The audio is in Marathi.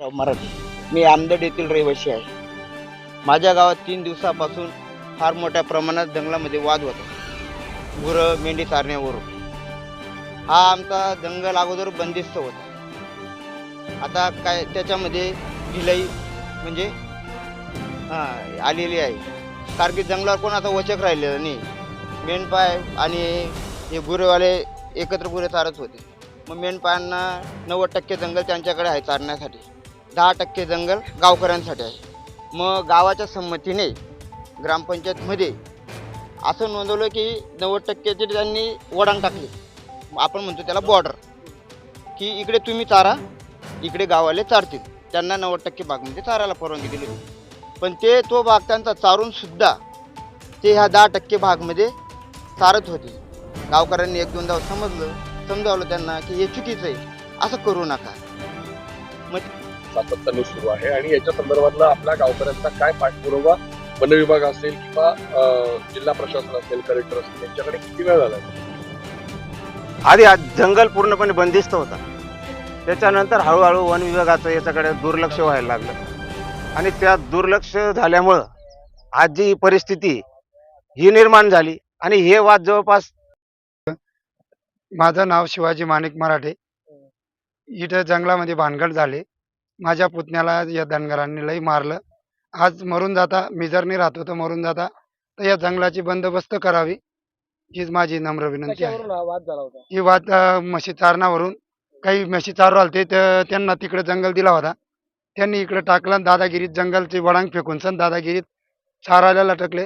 मराठी मी आमदड येथील रहिवासी आहे. माझ्या गावात तीन दिवसापासून फार मोठ्या प्रमाणात जंगलामध्ये वाद होता गुरं मेंढी चारण्यावरून हा आमचा जंगल अगोदर बंदिस्त होता आता काय त्याच्यामध्ये ढिलाई म्हणजे हां आलेली आहे. सारखी जंगलावर कोण आता वचक राहिलेलं नाही. मेंढपाय आणि हे गुरेवाले एकत्र गुरे चारत होते. मग मेंढपायांना नव्वद टक्के जंगल त्यांच्याकडे आहे चारण्यासाठी. दहा टक्के जंगल गावकऱ्यांसाठी आहे. मग गावाच्या संमतीने ग्रामपंचायतमध्ये असं नोंदवलं की नव्वद टक्क्याचे त्यांनी वडांग टाकले. आपण म्हणतो त्याला बॉर्डर की इकडे तुम्ही चारा इकडे गावाले चारतील. त्यांना नव्वद टक्के भागमध्ये म्हणजे चारायला परवानगी दिली होती. पण ते तो भाग त्यांचा चारूनसुद्धा ते ह्या दहा टक्के भागमध्ये चारत होते. गावकऱ्यांनी एक दोनदा समजलं समजावलं त्यांना की हे चुकीचं आहे. असं करू नका. मग सातत्याने सुरू आहे आणि याच्या संदर्भातला आपल्या गावकऱ्यांचा काय पाठपुरावा वन विभाग असेल किंवा जिल्हा प्रशासन असेल कलेक्टर असेल यांच्याकडे किती वेळ झाला आधी जंगल पूर्णपणे बंदिस्त होता. त्याच्यानंतर हळूहळू वन विभागाचं याच्याकडे दुर्लक्ष व्हायला लागलं. आणि त्या दुर्लक्ष झाल्यामुळं आज जी परिस्थिती ही निर्माण झाली आणि हे वाद जवळपास माझं नाव शिवाजी माणिक मराठे. इथं जंगलामध्ये भानगड झाले. माझ्या पुतण्याला या धनगरांनी लई मारलं. आज मरून जाता मी जर नाही राहतो तर मरून जाता. तर या जंगलाची बंदोबस्त करावी हीच माझी नम्र विनंती आहे. ही वाद म्हशी चारणावरून. काही म्हशी चारू आलते तर त्यांना तिकडे जंगल दिला होता. त्यांनी इकडे टाकलं दादागिरीत जंगलचे वडांग फेकून सन दादागिरीत चारायला लटकले.